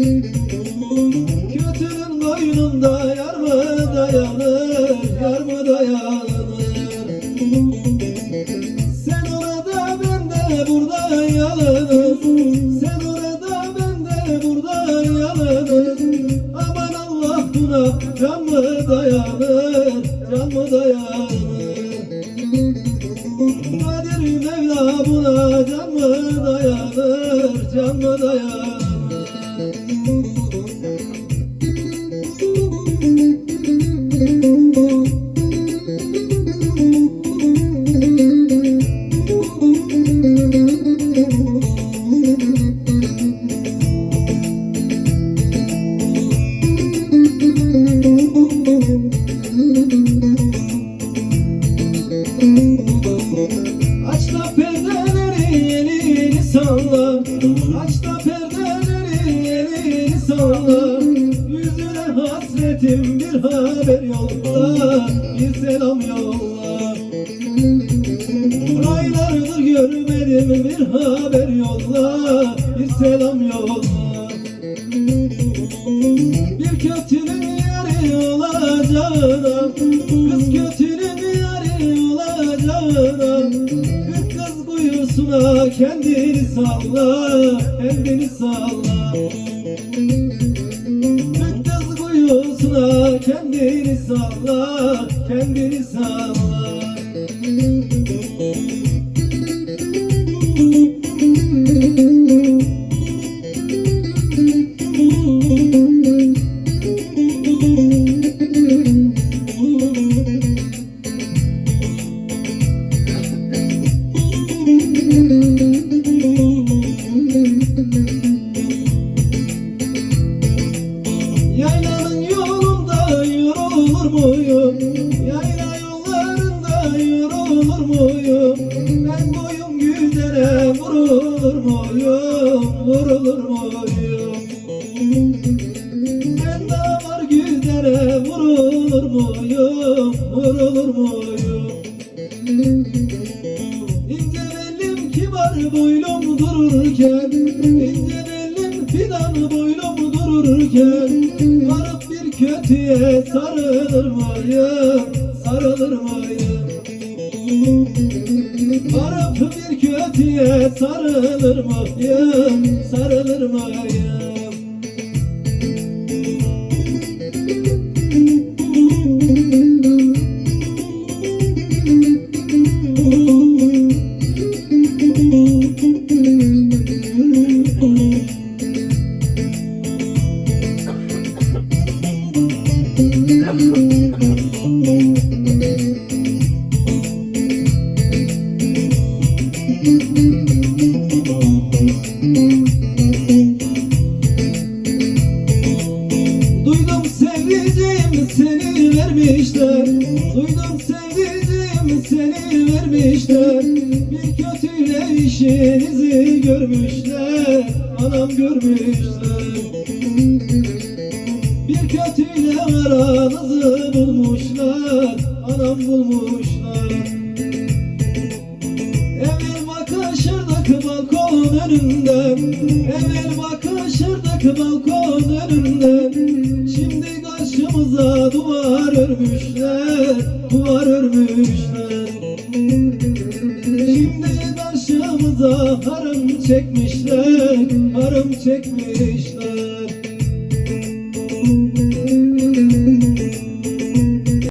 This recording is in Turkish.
Kötünün boynunda yar mı dayanır, yar mı dayanır? Sen orada ben de burada yalınız Sen orada ben de burada yalınız Aman Allah buna can mı dayanır, can mı dayanır? Kadir Mevla buna can mı dayanır, can mı dayanır? Hasretim bir haber yolla Bir selam yolla. Aylardır görmedim bir haber yolla Bir selam yolla. Bir kötünün yeri olacağına Kız kötünün yeri olacağına Bir kız kuyusuna kendini salla Kendini salla kuyusuna kendini salla Kendini salla Yaylanın muyum? Ben boyum güzele vurulur muyum? Vurulur muyum? Ben damar güzele vurulur muyum? Vurulur muyum? İnce bellim kibar boylum dururken ince bellim fidan boylum dururken Varıp bir kötüye sarılır mıyım, sarılır mıyım? Varıp bir kötüye sarılır mıyım, sarılır mıyım? Duydum vermişler Bir kötüyle işinizi görmüşler. Anam görmüşler. Bir kötüyle aranızı bulmuşlar. Anam bulmuşlar. Evvel bakışırdık balkon önünden. Evvel bakışırdık balkon önünden. Şimdi karşımıza duvar örmüşler Duvar örmüşler Şimdi karşımıza harım çekmişler Harım çekmişler